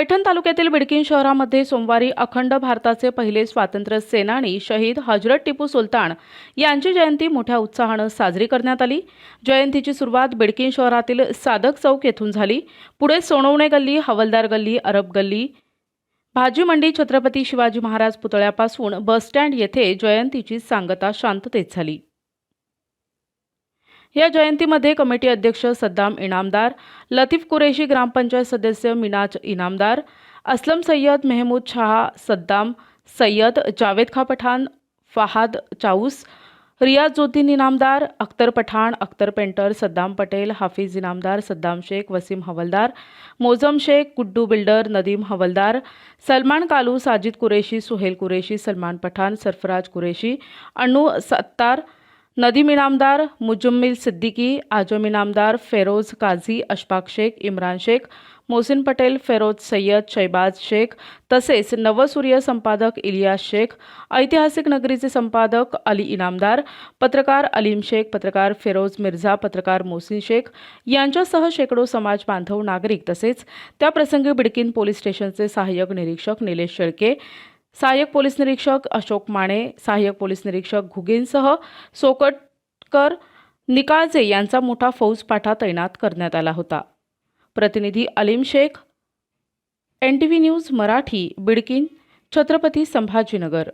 पैठण तालुक्यातील बिडकीन शहरामध्ये सोमवारी अखंड भारताचे पहिले स्वातंत्र्य सेनानी शहीद हजरत टिपू सुलतान यांची जयंती मोठ्या उत्साहानं साजरी करण्यात आली. जयंतीची सुरुवात बिडकीन शहरातील सादक चौक येथून झाली. पुढे सोनवणे गल्ली हवलदार गल्ली अरब गल्ली. भाजी मंडी छत्रपती शिवाजी महाराज पुतळ्यापासून बसस्टँड येथे जयंतीची सांगता शांततेत झाली. या जयंतीमध्ये कमिटी अध्यक्ष सद्दाम इनामदार लतीफ कुरेशी ग्रामपंचायत सदस्य मिनाज इनामदार असलम सय्यद मेहमूद शहा सद्दाम सय्यद जावेद खा पठाण फहाद चाऊस रियाजुद्दीन इनामदार अख्तर पठाण अख्तर पेंटर सद्दाम पटेल हाफिज इनामदार सद्दाम शेख वसीम हवलदार मोजम शेख गुड्डू बिल्डर नदीम हवलदार सलमान कालू साजिद कुरेशी सुहेल कुरेशी सलमान पठाण सरफराज कुरेशी अणू सत्तार नदीम इनामदार मुजम्मिल सिद्दीकी आजम इनामदार फेरोज काझी अशफाक शेख इम्रान शेख मोहसिन पटेल फेरोज सय्यद शैबाज शेख तसेच नवसूर्य संपादक इलियास शेख ऐतिहासिक नगरीचे संपादक अली इनामदार पत्रकार अलीम शेख पत्रकार फेरोज मिर्झा पत्रकार मोहसिन शेख यांच्यासह शेकडो समाज बांधव नागरिक तसेच त्याप्रसंगी बिडकीन पोलीस स्टेशनचे सहाय्यक निरीक्षक निलेश शेळके सहाय्यक पोलीस निरीक्षक अशोक माने सहाय्यक पोलीस निरीक्षक घुगेंसह सोकटकर निकाळजे यांचा मोठा फौजपाठा तैनात करण्यात आला होता. प्रतिनिधी Aleem Shaikh N T V news Marathi Bidkin Chhatrapati Sambhajinagar.